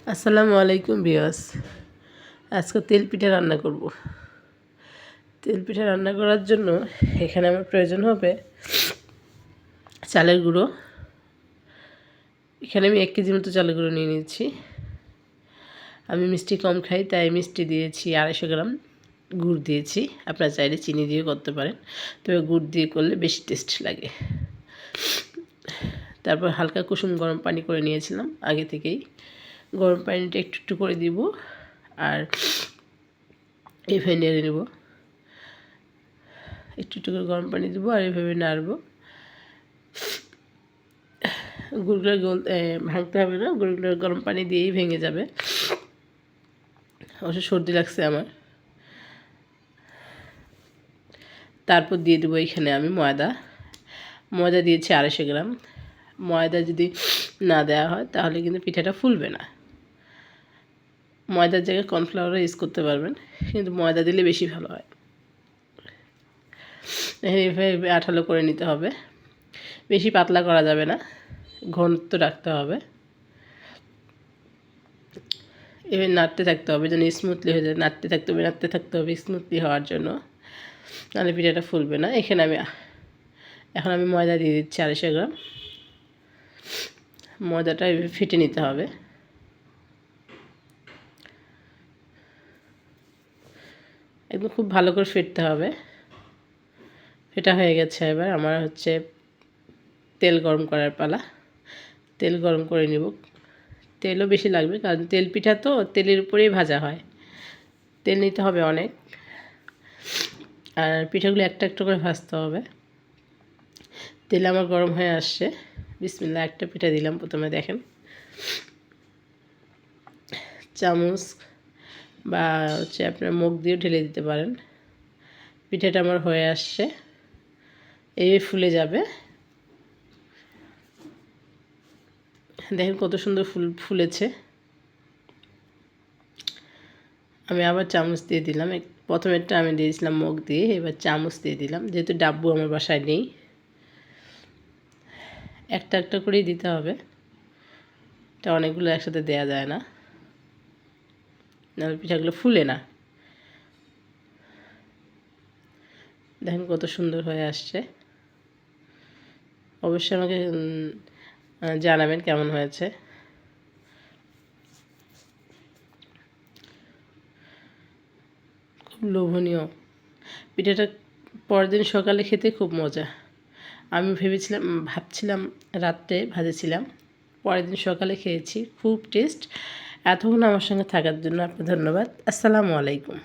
আসসালামু আলাইকুম বিয়াস আজকে তেল পিঠা রান্না করব। তেল পিঠা রান্না করার জন্য এখানে আমার প্রয়োজন হবে চালের গুঁড়ো। এখানে আমি এক কেজি মতো চালের গুঁড়ো নিয়ে নিয়েছি। আমি মিষ্টি কম খাই, তাই মিষ্টি দিয়েছি আড়াইশো গ্রাম। গুড় দিয়েছি। আপনারা চাইলে চিনি দিয়ে করতে পারেন। তবে গুড় দিয়ে করলে বেশি টেস্ট লাগে। তারপর হালকা কুসুম গরম পানি করে নিয়েছিলাম আগে থেকেই। গরম পানিটা একটু একটু করে দিব আর এভাবে নেড়ে নেব। একটু একটু করে গরম পানি দেবো আর এভাবে নাড়বো। গুড়গুলো গোল ভাঙতে হবে না, গুড়গুলো গরম পানি দিয়েই ভেঙে যাবে। অবশ্য সর্দি লাগছে আমার। তারপর দিয়ে দেবো এখানে আমি ময়দা। ময়দা দিয়েছি আড়াইশো গ্রাম। ময়দা যদি না দেওয়া হয় তাহলে কিন্তু পিঠাটা ফুলবে না। ময়দার জায়গায় কর্নফ্লাওয়ারও ইউজ করতে পারবেন, কিন্তু ময়দা দিলে বেশি ভালো হয়। এভাবে আঠালো করে নিতে হবে। বেশি পাতলা করা যাবে না, ঘনত্ব রাখতে হবে। এবার নাড়তে থাকতে হবে যেন স্মুথলি হয়ে যায়, নাড়তে থাকতে হবে, নাড়তে থাকতে হবে স্মুথলি হওয়ার জন্য। নাহলে পিঠাটা ফুলবে না। এখানে আমি, এখন আমি ময়দা দিয়ে দিচ্ছি আড়াইশো গ্রাম। ময়দাটা ফেটে নিতে হবে। একদম খুব ভালো করে ফেটতে হবে। ফেটা হয়ে গেছে এবার, আমার হচ্ছে তেল গরম করার পালা। তেল গরম করে নিব। তেলও বেশি লাগবে, কারণ তেল পিঠা তো, তেলের উপরেই ভাজা হয়। তেল নিতে হবে অনেক। আর পিঠাগুলো একটা একটা করে ভাজতে হবে। তেল আমার গরম হয়ে আসছে। বিসমিল্লা একটা পিঠা দিলাম প্রথমে, দেখেন। চামচ বা হচ্ছে আপনার মুখ দিয়েও ঢেলে দিতে পারেন। পিঠাটা আমার হয়ে আসছে। এই ফুলে যাবে। দেখেন কত সুন্দর ফুল ফুলেছে। আমি আবার চামচ দিয়ে দিলাম। প্রথমেরটা আমি দিয়েছিলাম মুখ দিয়ে, এবার চামচ দিয়ে দিলাম। যেহেতু ডাব্বু আমার বাসায় নেই। একটা একটা করেই দিতে হবে। এটা অনেকগুলো একসাথে দেয়া যায় না। নাহলে পিঠাগুলো ফুলে না। দেখেন কত সুন্দর হয়ে আসছে। অবশ্যই আমাকে জানাবেন কেমন হয়েছে। খুব লোভনীয়। পিঠাটা পরের দিন সকালে খেতে খুব মজা। আমি ভেবেছিলাম, ভাবছিলাম রাত্রে ভাজেছিলাম। পরের দিন সকালে খেয়েছি, খুব টেস্ট এতক্ষণ আমার সঙ্গে থাকার জন্য আপনার ধন্যবাদ আসসালামু আলাইকুম